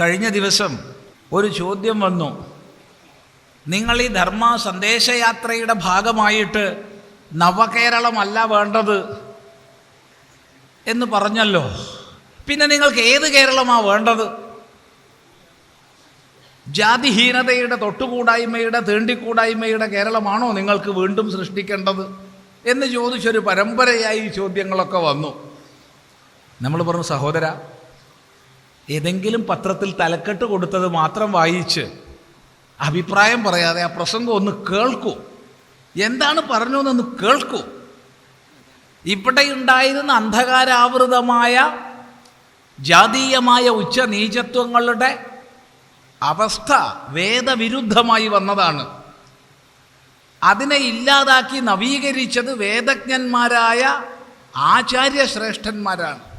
കഴിഞ്ഞ ദിവസം ഒരു ചോദ്യം വന്നു. നിങ്ങൾ ഈ ധർമ്മ സന്ദേശയാത്രയുടെ ഭാഗമായിട്ട് നവകേരളമല്ല വേണ്ടത് എന്ന് പറഞ്ഞല്ലോ. പിന്നെ നിങ്ങൾക്ക് ഏത് കേരളമാണ് വേണ്ടത്? ജാതിഹീനതയുടെ തൊട്ടുകൂടായ്മയുടെ തേണ്ടിക്കൂടായ്മയുടെ കേരളമാണോ നിങ്ങൾക്ക് വീണ്ടും സൃഷ്ടിക്കേണ്ടത്? എന്ന് ചോദിച്ചൊരു പരമ്പരയായി ചോദ്യങ്ങളൊക്കെ വന്നു. നമ്മൾ പറഞ്ഞു സഹോദര ഏതെങ്കിലും പത്രത്തിൽ തലക്കെട്ട് കൊടുത്തത് മാത്രം വായിച്ച് അഭിപ്രായം പറയാതെ ആ പ്രസംഗം ഒന്ന് കേൾക്കൂ. എന്താണ് പറഞ്ഞു എന്നൊന്ന് കേൾക്കൂ. ഇവിടെ ഉണ്ടായിരുന്ന അന്ധകാരാവൃതമായ ജാതീയമായ ഉച്ച നീചത്വങ്ങളുടെ അവസ്ഥ വേദവിരുദ്ധമായി വന്നതാണ്. അതിനെ ഇല്ലാതാക്കി നവീകരിച്ചത് വേദജ്ഞന്മാരായ ആചാര്യശ്രേഷ്ഠന്മാരാണ്.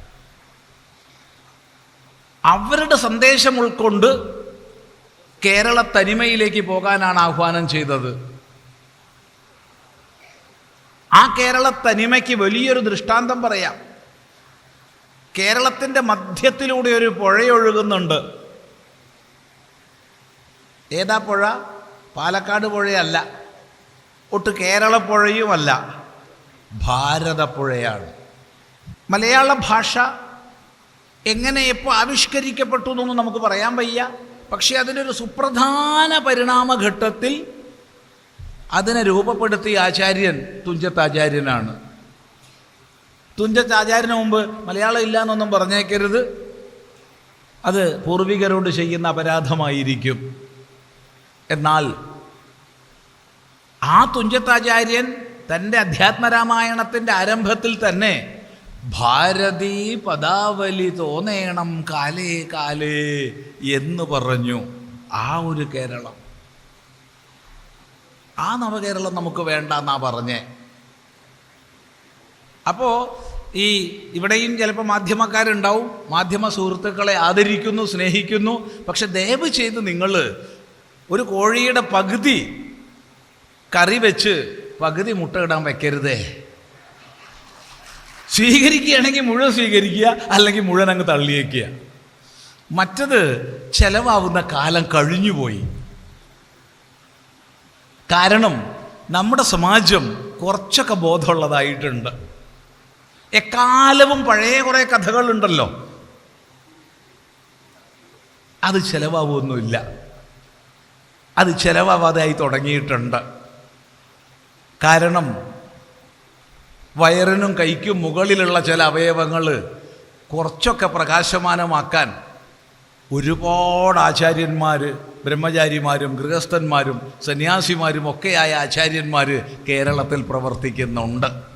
അവരുടെ സന്ദേശം ഉൾക്കൊണ്ട് കേരള തനിമയിലേക്ക് പോകാനാണ് ആഹ്വാനം ചെയ്തത്. ആ കേരള തനിമയ്ക്ക് വലിയൊരു ദൃഷ്ടാന്തം പറയാം. കേരളത്തിന്റെ മധ്യത്തിലൂടെ ഒരു പുഴയൊഴുകുന്നുണ്ട്. ഏതാ പുഴ? പാലക്കാട് പുഴയല്ല. ഒട്ട് കേരളപ്പുഴയുമല്ല ഭാരതപ്പുഴയാണ് മലയാള ഭാഷ എങ്ങനെ എപ്പോൾ ആവിഷ്കരിക്കപ്പെട്ടു എന്നൊന്നും നമുക്ക് പറയാൻ വയ്യ. പക്ഷേ അതിനൊരു സുപ്രധാന പരിണാമഘട്ടത്തിൽ അതിനെ രൂപപ്പെടുത്തിയ ആചാര്യൻ തുഞ്ചത്ത് ആചാര്യനാണ് തുഞ്ചത്ത് ആചാര്യന് മുമ്പ് മലയാളം ഇല്ല എന്നൊന്നും പറഞ്ഞേക്കരുത്. അത് പൂർവികരോട് ചെയ്യുന്ന അപരാധമായിരിക്കും. എന്നാൽ ആ തുഞ്ചത്താചാര്യൻ തന്റെ അധ്യാത്മരാമായണത്തിന്റെ ആരംഭത്തിൽ തന്നെ ഭാരതീ പദാവലി തോന്നേണം കാലേ കാലേ എന്ന് പറഞ്ഞു ആ ഒരു കേരളം. ആ നവകേരളം നമുക്ക് വേണ്ട എന്നാ പറഞ്ഞേ. അപ്പോൾ ഈ ഇവിടെയും ചിലപ്പോൾ മാധ്യമക്കാരുണ്ടാവും. മാധ്യമ സുഹൃത്തുക്കളെ ആദരിക്കുന്നു സ്നേഹിക്കുന്നു. പക്ഷെ ദയവ് ചെയ്ത് നിങ്ങൾ ഒരു കോഴിയുടെ പകുതി കറി വെച്ച് പകുതി മുട്ട ഇടാൻ വെക്കരുതേ. സ്വീകരിക്കുകയാണെങ്കിൽ മുഴുവൻ സ്വീകരിക്കുക അല്ലെങ്കിൽ മുഴുവൻ അങ്ങ് തള്ളിയേക്കുക. മറ്റത് ചെലവാകുന്ന കാലം കഴിഞ്ഞുപോയി. കാരണം നമ്മുടെ സമാജം കുറച്ചൊക്കെ ബോധമുള്ളതായിട്ടുണ്ട്. എക്കാലവും പഴയ കുറേ കഥകളുണ്ടല്ലോ. അത് ചിലവാകുമൊന്നുമില്ല. അത് ചെലവാവാതെയായി തുടങ്ങിയിട്ടുണ്ട്. കാരണം വയറിനും കൈക്കും മുകളിലുള്ള ചില അവയവങ്ങൾ കുറച്ചൊക്കെ പ്രകാശമാനമാക്കാൻ ഒരുപാട് ആചാര്യന്മാർ ബ്രഹ്മചാരിമാരും ഗൃഹസ്ഥന്മാരും സന്യാസിമാരും ഒക്കെയായ ആചാര്യന്മാർ കേരളത്തിൽ പ്രവർത്തിക്കുന്നുണ്ട്.